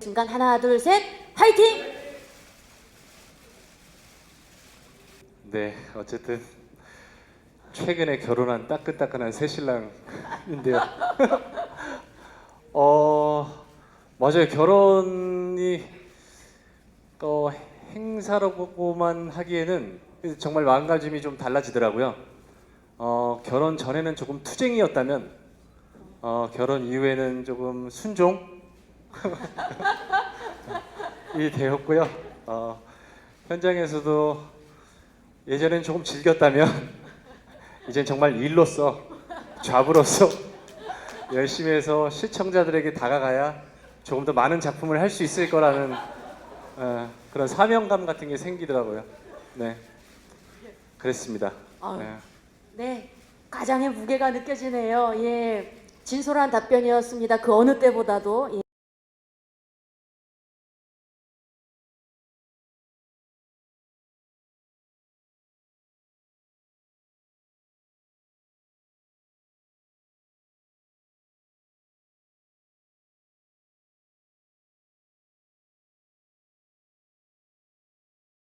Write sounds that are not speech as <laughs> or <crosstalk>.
순간 하나 둘 셋 화이팅! 네, 어쨌든 최근에 결혼한 따끈따끈한 새 신랑인데요. <laughs> 어 맞아요 결혼이 어, 행사라고만 하기에는 정말 마음가짐이 좀 달라지더라고요. 어 결혼 전에는 조금 투쟁이었다면 어 결혼 이후에는 조금 순종 이 되었고요. 어 현장에서도 예전엔 조금 즐겼다면 이젠 정말 일로서 좌부로서 열심히 해서 시청자들에게 다가가야 조금 더 많은 작품을 할 수 있을 거라는 어, 그런 사명감 같은 게 생기더라고요. 네, 그랬습니다. 아유. 네. 네, 가장의 무게가 느껴지네요. 예, 진솔한 답변이었습니다. 그 어느 때보다도. 예.